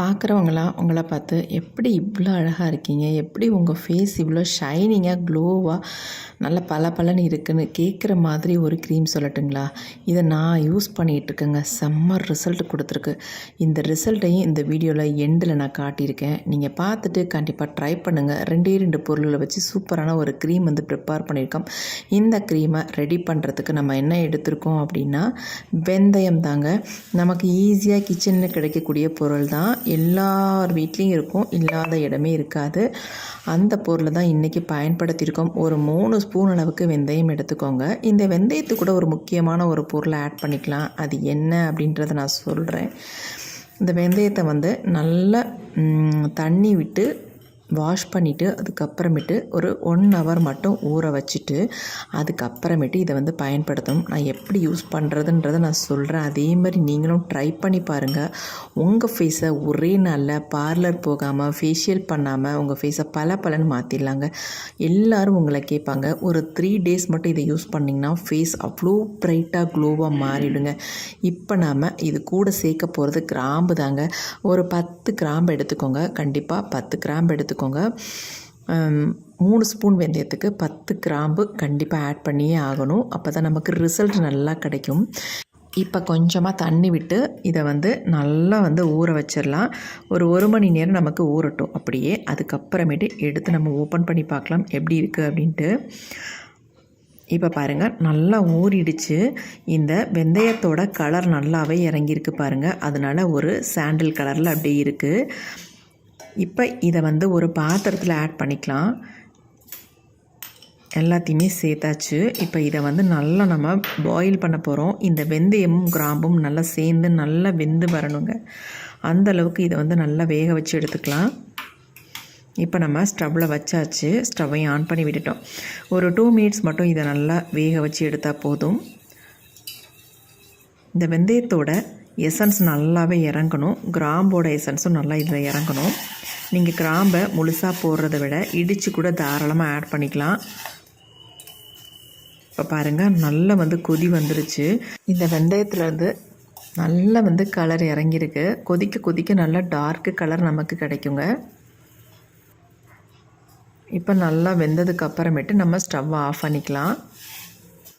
பார்க்குறவங்களாம் உங்களை பார்த்து எப்படி இவ்வளோ அழகாக இருக்கீங்க? எப்படி உங்கள் ஃபேஸ் இவ்வளோ ஷைனிங்காக க்ளோவாக நல்ல பல பலன்னு இருக்குன்னு கேட்குற மாதிரி ஒரு க்ரீம் சொல்லட்டுங்களா? இதை நான் யூஸ் பண்ணிகிட்ருக்கேங்க. செம்ம ரிசல்ட் கொடுத்துருக்கு. இந்த ரிசல்ட்டையும் இந்த வீடியோவில் எண்டில் நான் காட்டியிருக்கேன். நீங்கள் பார்த்துட்டு கண்டிப்பாக ட்ரை பண்ணுங்கள் ரெண்டே ரெண்டு பொருள்களை வச்சு சூப்பரான ஒரு க்ரீம் வந்து ப்ரிப்பேர் பண்ணியிருக்கோம். இந்த க்ரீமை ரெடி பண்ணுறதுக்கு நம்ம என்ன எடுத்திருக்கோம் அப்படின்னா வெந்தயம் தாங்க. நமக்கு ஈஸியாக கிச்சனில் கிடைக்கக்கூடிய பொருள் தான் எல்லார் வீட்லேயும் இருக்கும் இல்லாத இடமே இருக்காது. அந்த பொருளை தான் இன்றைக்கி பயன்படுத்தியிருக்கோம். ஒரு மூணு ஸ்பூன் அளவுக்கு வெந்தயம் எடுத்துக்கோங்க. இந்த வெந்தயத்து கூட ஒரு முக்கியமான ஒரு பொருளை ஆட் பண்ணிக்கலாம். அது என்ன அப்படின்றத நான் சொல்கிறேன் இந்த வெந்தயத்தை வந்து நல்லா தண்ணி விட்டு வாஷ் பண்ணிவிட்டு அதுக்கப்புறமேட்டு ஒரு ஒன் ஹவர் மட்டும் ஊற வச்சுட்டு அதுக்கப்புறமேட்டு இதை வந்து பயன்படுத்தணும். நான் எப்படி யூஸ் பண்ணுறதுன்றதை நான் சொல்கிறேன் அதே மாதிரி நீங்களும் ட்ரை பண்ணி பாருங்கள் உங்கள் ஃபேஸை ஒரே நாளில் பார்லர் போகாமல் ஃபேஷியல் பண்ணாமல் உங்கள் ஃபேஸை பல பலன்னு மாற்றிடலாங்க எல்லோரும் உங்களை கேட்பாங்க. ஒரு த்ரீ டேஸ் மட்டும் இதை யூஸ் பண்ணிங்கன்னா ஃபேஸ் அவ்வளோ ப்ரைட்டாக க்ளோவாக மாறிடுங்க. இப்போ நாம் இது கூட சேர்க்க போகிறது கிராம்பு தாங்க. ஒரு பத்து கிராம்பு எடுத்துக்கோங்க. கண்டிப்பாக பத்து கிராம்பு எடுத்துக்கோங்க. ஹம், மூணு ஸ்பூன் வெந்தயத்துக்கு பத்து கிராம்பு கண்டிப்பாக ஆட் பண்ணியே ஆகணும். அப்போ தான் நமக்கு ரிசல்ட் நல்லா கிடைக்கும். இப்போ கொஞ்சமாக தண்ணி விட்டு இதை வந்து நல்லா வந்து ஊற வச்சிடலாம் ஒரு ஒரு மணி நேரம் நமக்கு ஊறட்டும் அப்படியே. அதுக்கப்புறமேட்டு எடுத்து நம்ம ஓப்பன் பண்ணி பார்க்கலாம். எப்படி இருக்குது அப்படின்ட்டு. இப்போ பாருங்கள் நல்லா ஊறிடுச்சு. இந்த வெந்தயத்தோட கலர் நல்லாவே இறங்கியிருக்கு பாருங்கள் அதனால ஒரு சாண்டில் கலரில் அப்படியே இருக்குது இப்போ இதை வந்து ஒரு பாத்திரத்தில் ஆட் பண்ணிக்கலாம். எல்லாத்தையுமே சேர்த்தாச்சு. இப்போ இதை வந்து நல்லா நம்ம பாயில் பண்ண போகிறோம் இந்த வெந்தயமும் கிராம்பும் நல்லா சேர்ந்து நல்லா வெந்து வரணுங்க. அந்த அளவுக்கு இதை வந்து நல்லா வேக வச்சு எடுத்துக்கலாம். இப்போ நம்ம ஸ்டவ்வில் வச்சாச்சு. ஸ்டவ்வையும் ஆன் பண்ணி விட்டுட்டோம். ஒரு டூ மினிட்ஸ் மட்டும் இதை நல்லா வேக வச்சு எடுத்தால் போதும். இந்த வெந்தயத்தோட எசன்ஸ் நல்லாவே இறங்கணும். கிராம்போட எசன்ஸும் நல்லா இதில் இறங்கணும். நீங்கள் கிராம்பை முழுசாக போடுறத விட இடித்து கூட தாராளமாக ஆட் பண்ணிக்கலாம். இப்போ பாருங்கள் நல்லா வந்து கொதி வந்துருச்சு. இந்த வெந்தயத்துலேருந்து நல்லா வந்து கலர் இறங்கியிருக்கு. கொதிக்க கொதிக்க நல்லா டார்க்கு கலர் நமக்கு கிடைக்குங்க. இப்போ நல்லா வெந்ததுக்கு அப்புறமேட்டு நம்ம ஸ்டவ் ஆஃப் பண்ணிக்கலாம்.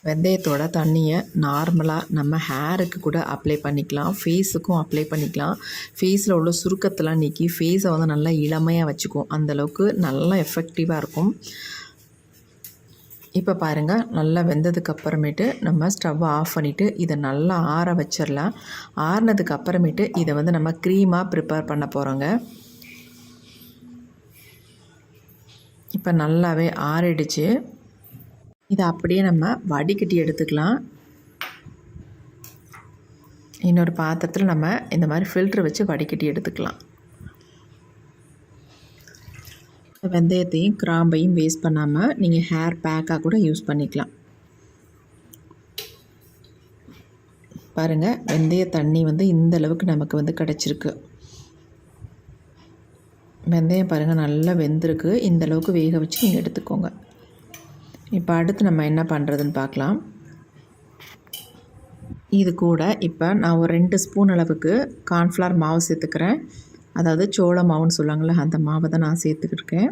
வெந்தயத்தோட தண்ணியை நார்மலாக நம்ம ஹேருக்கு கூட அப்ளை பண்ணிக்கலாம். ஃபேஸுக்கும் அப்ளை பண்ணிக்கலாம். ஃபேஸில் உள்ள சுருக்கத்தெல்லாம் நீக்கி ஃபேஸை வந்து நல்லா இளமையாக வச்சுக்கும் அந்தளவுக்கு நல்லா எஃபெக்டிவாக இருக்கும். இப்போ பாருங்கள் நல்லா வெந்ததுக்கு அப்புறமேட்டு நம்ம ஸ்டவ் ஆஃப் பண்ணிவிட்டு இதை நல்லா ஆற வச்சிடலாம். ஆறினதுக்கு அப்புறமேட்டு இதை வந்து நம்ம க்ரீமாக ப்ரிப்பேர் பண்ண போகிறோங்க இப்போ நல்லாவே ஆறிடுச்சு. இதை அப்படியே நம்ம வடிகட்டி எடுத்துக்கலாம். இன்னொரு பாத்திரத்தில் நம்ம இந்த மாதிரி ஃபில்ட்ரு வச்சு வடிகட்டி எடுத்துக்கலாம். வெந்தயத்தையும் கிராம்பையும் வேஸ்ட் பண்ணாமல் நீங்கள் ஹேர் பேக்காக கூட யூஸ் பண்ணிக்கலாம். பாருங்கள் வெந்தய தண்ணி வந்து இந்த அளவுக்கு நமக்கு வந்து கிடச்சிருக்கு. வெந்தயம் பாருங்கள் நல்லா வெந்திருக்கு. இந்த அளவுக்கு வேக வச்சு நீங்கள் எடுத்துக்கோங்க. இப்போ அடுத்து நம்ம என்ன பண்ணுறதுன்னு பார்க்கலாம் இது கூட இப்போ நான் ஒரு ரெண்டு ஸ்பூன் அளவுக்கு கார்ன்ஃப்ளவர் மாவு சேர்த்துக்கிறேன். அதாவது சோள மாவுன்னு சொல்லுவாங்கள்ல அந்த மாவை தான் நான் சேர்த்துக்கிருக்கேன்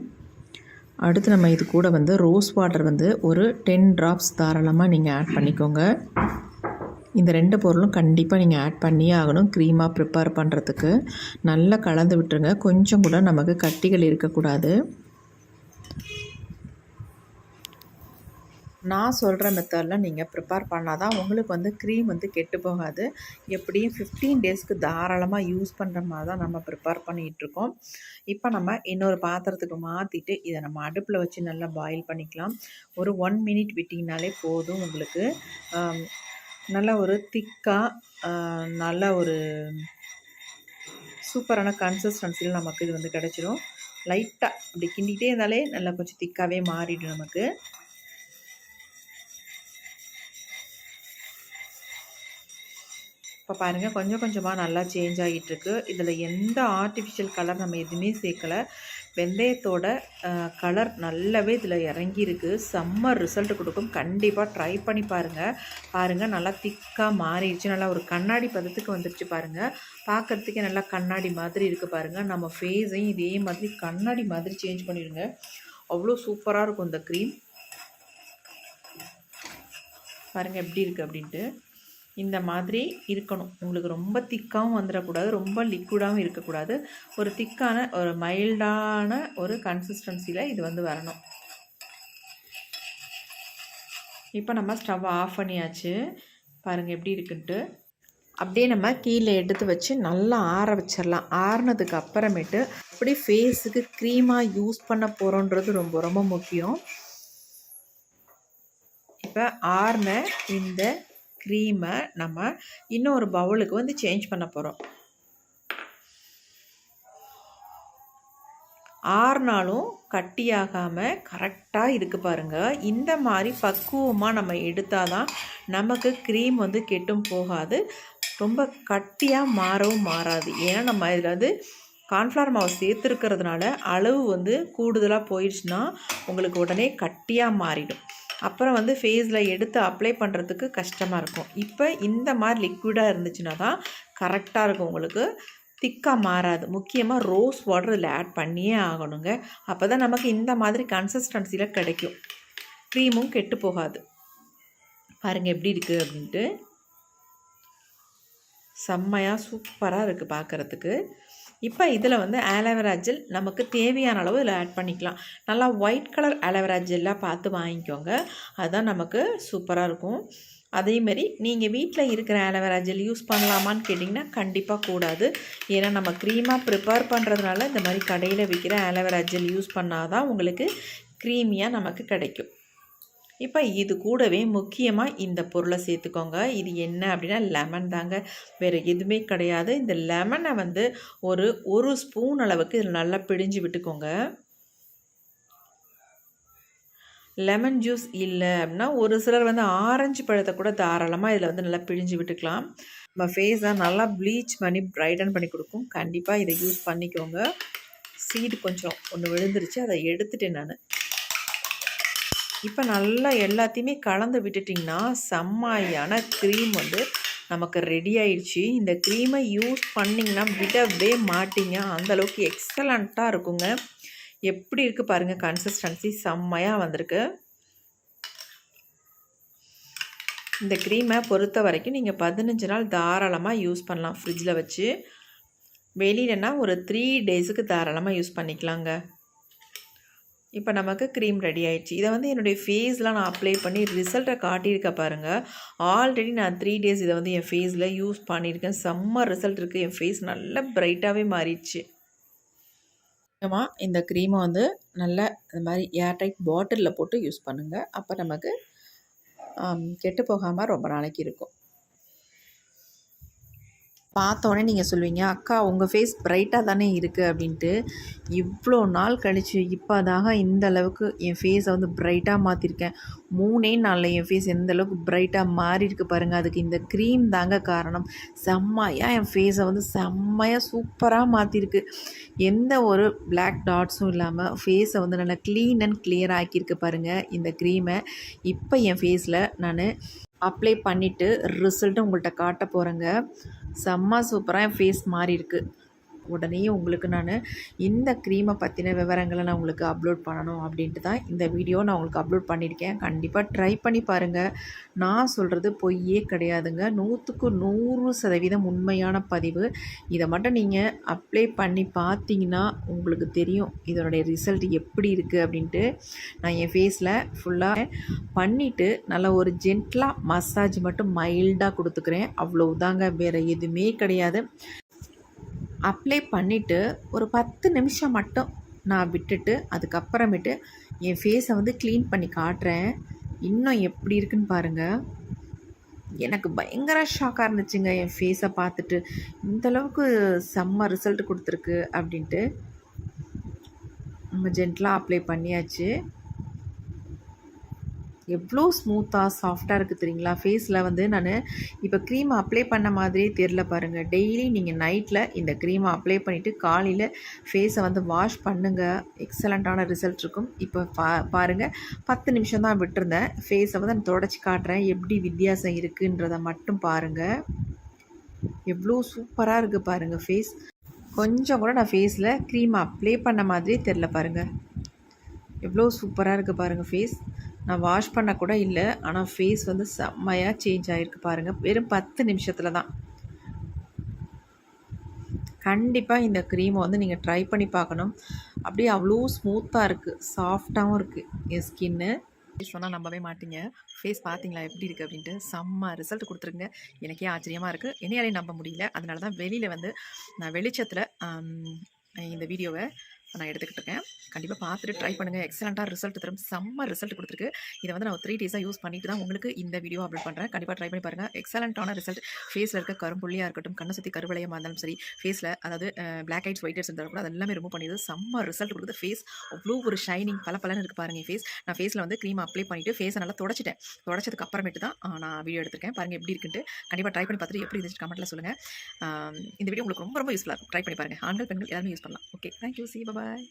அடுத்து நம்ம இது கூட வந்து ரோஸ் வாட்டர் வந்து ஒரு டென் ட்ராப்ஸ் தாராளமாக நீங்கள் ஆட் பண்ணிக்கோங்க. இந்த ரெண்டு பொருளும் கண்டிப்பாக நீங்கள் ஆட் பண்ணியே ஆகணும் க்ரீமாக ப்ரிப்பேர் பண்ணுறதுக்கு நல்லா கலந்து விட்டுருங்க. கொஞ்சம் கூட நமக்கு கட்டிகள் இருக்கக்கூடாது. நான் சொல்கிற மெத்தடில் நீங்கள் ப்ரிப்பேர் பண்ணால் தான் உங்களுக்கு வந்து க்ரீம் வந்து கெட்டு போகாது. எப்படியும் ஃபிஃப்டீன் டேஸ்க்கு தாராளமாக யூஸ் பண்ணுற மாதிரி தான் நம்ம ப்ரிப்பேர் பண்ணிகிட்ருக்கோம் இப்போ நம்ம இன்னொரு பாத்திரத்துக்கு மாற்றிட்டு இதை நம்ம அடுப்பில் வச்சு நல்லா பாயில் பண்ணிக்கலாம். ஒரு ஒன் மினிட் விட்டிங்கனாலே போதும் உங்களுக்கு. நல்ல ஒரு திக்காக நல்ல ஒரு சூப்பரான கன்சிஸ்டன்சியில் நமக்கு இது வந்து கிடச்சிரும். லைட்டாக அப்படி கிண்டிகிட்டே இருந்தாலே நல்லா கொஞ்சம் திக்காகவே மாறிடும் நமக்கு. இப்போ பாருங்கள் கொஞ்சம் கொஞ்சமாக நல்லா சேஞ்ச் ஆகிட்டுருக்கு இதில் எந்த ஆர்டிஃபிஷியல் கலர் நம்ம எதுவுமே சேர்க்கலை. வெந்தயத்தோட கலர் நல்லாவே இதில் இறங்கியிருக்கு. செம்ம ரிசல்ட் கொடுக்கும். கண்டிப்பாக ட்ரை பண்ணி பாருங்கள் பாருங்கள் நல்லா திக்காக மாறிடுச்சு. நல்லா ஒரு கண்ணாடி பதத்துக்கு வந்துடுச்சு பாருங்கள் பார்க்குறதுக்கே நல்லா கண்ணாடி மாதிரி இருக்குது பாருங்கள் நம்ம ஃபேஸையும் இதே மாதிரி கண்ணாடி மாதிரி சேஞ்ச் பண்ணிடுங்க. அவ்வளோ சூப்பராக இருக்கும் இந்த க்ரீம் பாருங்கள் எப்படி இருக்குது அப்படின்ட்டு. இந்த மாதிரி இருக்கணும். உங்களுக்கு ரொம்ப திக்காகவும் வந்துடக்கூடாது ரொம்ப லிக்விடாகவும் இருக்கக்கூடாது. ஒரு திக்கான ஒரு மைல்டான ஒரு கன்சிஸ்டன்சியில் இது வந்து வரணும். இப்போ நம்ம ஸ்டவ் ஆஃப் பண்ணியாச்சு. பாருங்கள் எப்படி இருக்குன்ட்டு. அப்படியே நம்ம கீழே எடுத்து வச்சு நல்லா ஆற வச்சிடலாம். ஆறுனதுக்கு அப்புறமேட்டு அப்படி ஃபேஸுக்கு க்ரீமாக யூஸ் பண்ண போகிறோன்றது ரொம்ப ரொம்ப முக்கியம். இப்போ ஆறின இந்த க்ரீமை நம்ம இன்னொரு பவுலுக்கு வந்து சேஞ்ச் பண்ண போகிறோம் ஆறுனாலும் கட்டியாகாமல் கரெக்டாக இருக்குது பாருங்கள் இந்த மாதிரி பக்குவமாக நம்ம எடுத்தால் தான் நமக்கு க்ரீம் வந்து கெட்டும் போகாது. ரொம்ப கட்டியாக மாறவும் மாறாது. ஏன்னா நம்ம இதில் வந்து கார்ன்ஃப்ளவர் மாவு சேர்த்துருக்கிறதுனால அளவு வந்து கூடுதலாக போயிடுச்சுன்னா உங்களுக்கு உடனே கட்டியாக மாறிடும். அப்புறம் வந்து ஃபேஸில் எடுத்து அப்ளை பண்ணுறதுக்கு கஷ்டமாக இருக்கும். இப்போ இந்த மாதிரி லிக்விடாக இருந்துச்சுன்னா தான் கரெக்டாக இருக்கும் உங்களுக்கு. திக்காக மாறாது. முக்கியமாக ரோஸ் வாட்டர் இதில் ஆட் பண்ணியே ஆகணுங்க. அப்போ தான் நமக்கு இந்த மாதிரி கன்சிஸ்டன்சியில் கிடைக்கும். க்ரீமும் கெட்டு போகாது. பாருங்கள் எப்படி இருக்குது அப்படின்ட்டு. செம்மையாக சூப்பராக இருக்குது பார்க்குறதுக்கு இப்போ இதில் வந்து ஆலோவேரா ஜெல் நமக்கு தேவையான அளவு இதில் ஆட் பண்ணிக்கலாம். நல்லா ஒயிட் கலர் ஆலோவேரா ஜெல்லாக பார்த்து வாங்கிக்கோங்க. அதுதான் நமக்கு சூப்பராக இருக்கும். அதேமாரி நீங்கள் வீட்டில் இருக்கிற ஆலோவேரா ஜெல் யூஸ் பண்ணலாமான்னு கேட்டிங்கன்னா கண்டிப்பாக கூடாது. ஏன்னா நம்ம க்ரீமாக ப்ரிப்பேர் பண்ணுறதுனால இந்த மாதிரி கடையில் விற்கிற ஆலோவேரா ஜெல் யூஸ் பண்ணால் தான் உங்களுக்கு க்ரீமியாக நமக்கு கிடைக்கும். இப்போ இது கூடவே முக்கியமாக இந்த பொருளை சேர்த்துக்கோங்க. இது என்ன அப்படின்னா லெமன் தாங்க. வேறு எதுவுமே கிடையாது. இந்த லெமனை வந்து ஒரு ஒரு ஸ்பூன் அளவுக்கு இதில் நல்லா பிழிஞ்சு விட்டுக்கோங்க. லெமன் ஜூஸ் இல்லை அப்படின்னா ஒரு சிலர் வந்து ஆரஞ்சு பழத்தை கூட தாராளமாக இதில் வந்து நல்லா பிழிஞ்சு விட்டுக்கலாம். நம்ம ஃபேஸை நல்லா ப்ளீச் பண்ணி ப்ரைட்டன் பண்ணி கொடுக்கும். கண்டிப்பாக இதை யூஸ் பண்ணிக்கோங்க. சீடு கொஞ்சம் ஒன்று விழுந்துருச்சு. அதை எடுத்துட்டேன் நான். இப்போ நல்லா எல்லாத்தையுமே கலந்து விட்டுட்டிங்கன்னா செம்மையான க்ரீம் வந்து நமக்கு ரெடி ஆயிடுச்சு. இந்த க்ரீமை யூஸ் பண்ணிங்கன்னா விடவே மாட்டிங்க. அந்தளவுக்கு எக்ஸலண்ட்டாக இருக்குங்க. எப்படி இருக்குது பாருங்கள் கன்சிஸ்டன்சி செம்மையாக வந்திருக்கு. இந்த க்ரீமை பொறுத்த வரைக்கும் நீங்கள் பதினஞ்சு நாள் தாராளமாக யூஸ் பண்ணலாம் ஃப்ரிட்ஜில் வச்சு. வெளியிலனா ஒரு த்ரீ டேஸுக்கு தாராளமாக யூஸ் பண்ணிக்கலாங்க. இப்போ நமக்கு க்ரீம் ரெடி ஆயிடுச்சு. இதை வந்து என்னுடைய ஃபேஸ்லாம் நான் அப்ளை பண்ணி ரிசல்ட்டை காட்டியிருக்க பாருங்கள் ஆல்ரெடி நான் த்ரீ டேஸ் இதை வந்து என் ஃபேஸில் யூஸ் பண்ணியிருக்கேன். செம்ம ரிசல்ட் இருக்குது என் ஃபேஸ் நல்ல பிரைட்டாகவே மாறிடுச்சு. முக்கியமாக இந்த க்ரீமை வந்து நல்ல இந்த மாதிரி ஏர்டைட் பாட்டிலில் போட்டு யூஸ் பண்ணுங்கள் அப்போ நமக்கு கெட்டு போகாமல் ரொம்ப நாளைக்கு இருக்கும். பார்த்தோன்னே நீங்கள் சொல்லுவீங்க அக்கா உங்கள் ஃபேஸ் ப்ரைட்டாக தானே இருக்குது அப்படின்ட்டு. இவ்வளோ நாள் கழித்து இப்போதாக இந்த அளவுக்கு என் ஃபேஸை வந்து ப்ரைட்டாக மாற்றிருக்கேன் மூணே நாளில் என் ஃபேஸ் எந்த அளவுக்கு ப்ரைட்டாக மாறியிருக்கு பாருங்கள் அதுக்கு இந்த க்ரீம் தாங்க காரணம். செம்மையாக என் ஃபேஸை வந்து செம்மையாக சூப்பராக மாற்றிருக்கு எந்த ஒரு பிளாக் டாட்ஸும் இல்லாமல் ஃபேஸை வந்து நல்லா க்ளீன் அண்ட் கிளியர் ஆக்கியிருக்கு பாருங்கள் இந்த க்ரீமை இப்போ என் ஃபேஸில் நான் அப்ளை பண்ணிவிட்டு ரிசல்ட்டு உங்கள்கிட்ட காட்ட போகிறேங்க செம்ம சூப்பராக என் ஃபேஸ் மாறி இருக்குது உடனே உங்களுக்கு நான் இந்த க்ரீமை பற்றின விவரங்களை நான் உங்களுக்கு அப்லோட் பண்ணணும் அப்படின்ட்டு தான் இந்த வீடியோ நான் உங்களுக்கு அப்லோட் பண்ணியிருக்கேன். கண்டிப்பாக ட்ரை பண்ணி பாருங்கள் நான் சொல்கிறது பொய்யே கிடையாதுங்க. நூற்றுக்கு நூறு சதவீதம் உண்மையான பதிவு. இதை மட்டும் நீங்கள் அப்ளை பண்ணி பார்த்தீங்கன்னா உங்களுக்கு தெரியும் இதனுடைய ரிசல்ட் எப்படி இருக்குது அப்படின்ட்டு. நான் என் ஃபேஸில் ஃபுல்லாக பண்ணிவிட்டு நல்லா ஒரு ஜென்ட்லாக மசாஜ் மட்டும் மைல்டாக கொடுத்துக்கிறேன். அவ்வளோதாங்க வேறு எதுவுமே கிடையாது. அப்ளை பண்ணிவிட்டு ஒரு பத்து நிமிஷம் மட்டும் நான் விட்டுட்டு அதுக்கப்புறமேட்டு என் ஃபேஸை வந்து க்ளீன் பண்ணி காட்டுறேன். இன்னும் எப்படி இருக்குன்னு பாருங்கள் எனக்கு பயங்கர ஷாக்காக இருந்துச்சுங்க என் ஃபேஸை பார்த்துட்டு. இந்தளவுக்கு செம்ம ரிசல்ட் கொடுத்துருக்கு அப்படின்ட்டு. நம்ம ஜென்டலாக அப்ளை பண்ணியாச்சு. எவ்வளோ ஸ்மூத்தாக சாஃப்டாக இருக்குது தெரியுங்களா? ஃபேஸில் வந்து நான் இப்போ க்ரீம் அப்ளை பண்ண மாதிரியே தெரில பாருங்கள் டெய்லி நீங்கள் நைட்டில் இந்த க்ரீமை அப்ளை பண்ணிவிட்டு காலையில் ஃபேஸை வந்து வாஷ் பண்ணுங்கள் எக்ஸலண்ட்டான ரிசல்ட் இருக்கும். இப்போ பா பாருங்கள் பத்து நிமிஷம் தான் விட்டுருந்தேன். ஃபேஸை வந்து நான் தொடச்சி காட்டுறேன். எப்படி வித்தியாசம் இருக்குன்றதை மட்டும் பாருங்கள் எவ்வளோ சூப்பராக இருக்குது பாருங்கள் ஃபேஸ் கொஞ்சம் கூட நான் ஃபேஸில் க்ரீம் அப்ளை பண்ண மாதிரியே தெரில பாருங்கள் எவ்வளோ சூப்பராக இருக்குது பாருங்கள் ஃபேஸ் நான் வாஷ் பண்ண கூட இல்லை ஆனால் ஃபேஸ் வந்து செம்மையாக சேஞ்ச் ஆகிருக்கு பாருங்கள் வெறும் பத்து நிமிஷத்தில் தான். கண்டிப்பாக இந்த க்ரீமை வந்து நீங்கள் ட்ரை பண்ணி பார்க்கணும். அப்படியே அவ்வளோ ஸ்மூத்தாக இருக்குது சாஃப்டாகவும் இருக்குது என் ஸ்கின்னு சொன்னால் நம்பவே மாட்டீங்க. ஃபேஸ் பார்த்தீங்களா எப்படி இருக்குது அப்படின்ட்டு செம்ம ரிசல்ட் கொடுத்துருங்க எனக்கே ஆச்சரியமாக இருக்குது என்னையாலையும் நம்ப முடியல. அதனால தான் வெளியில் வந்து நான் வெளிச்சத்தில் இந்த வீடியோவை நான் எடுத்துக்கிட்டு இருக்கேன் கண்டிப்பாக பார்த்துட்டு ட்ரை பண்ணுங்கள் எக்ஸலண்ட்டாக ரிசல்ட் தரும். செம்ம ரிசல்ட் கொடுத்துருக்கு. இதை வந்து நான் த்ரீ டேஸாக யூஸ் பண்ணிட்டு தான் உங்களுக்கு இந்த வீடியோ அப்லோட் பண்ணுறேன் கண்டிப்பாக ட்ரை பண்ணி பாருங்கள் எக்ஸலண்ட்டான ரிசல்ட் ஃபேஸில் இருக்க கரும்புள்ளியாக இருக்கட்டும் கண்ணை சுற்றி கருவளையமாக இருந்தாலும் சரி ஃபேஸில் அதாவது பிளாக் ஹைட்ஸ் ஒயிட் ஹெட்ஸ் இருந்தாலும் கூட அது எல்லாமே ரிமூவ் பண்ணிடுது. செம்ம ரிசல்ட் கொடுக்குது. ஃபேஸ் அவ்வளோ ஒரு ஷைனிங் பல பலன்னு இருக்குது பாருங்கள் ஃபேஸ் நான் ஃபேஸில் வந்து க்ரீம் அப்ளை பண்ணிவிட்டு ஃபேஸை நல்லா தொடச்சிட்டேன். தொடச்சதுக்கு அப்புறமேட்டு தான் நான் வீடியோ எடுத்திருக்கேன். பாருங்கள் எப்படி இருக்குன்ட்டு. கண்டிப்பாக ட்ரை பண்ணி பார்த்துட்டு எப்படி இருந்துச்சு கமெண்ட்டில் சொல்லுங்கள் இந்த வீடியோ உங்களுக்கு ரொம்ப ரொம்ப யூஸ்ஃபுல்லாக இருக்கும். ட்ரை பண்ணி பாருங்கள் ஆண்கள் பெண்கள் எல்லாமே யூஸ் பண்ணலாம். Okay thank you see Bye.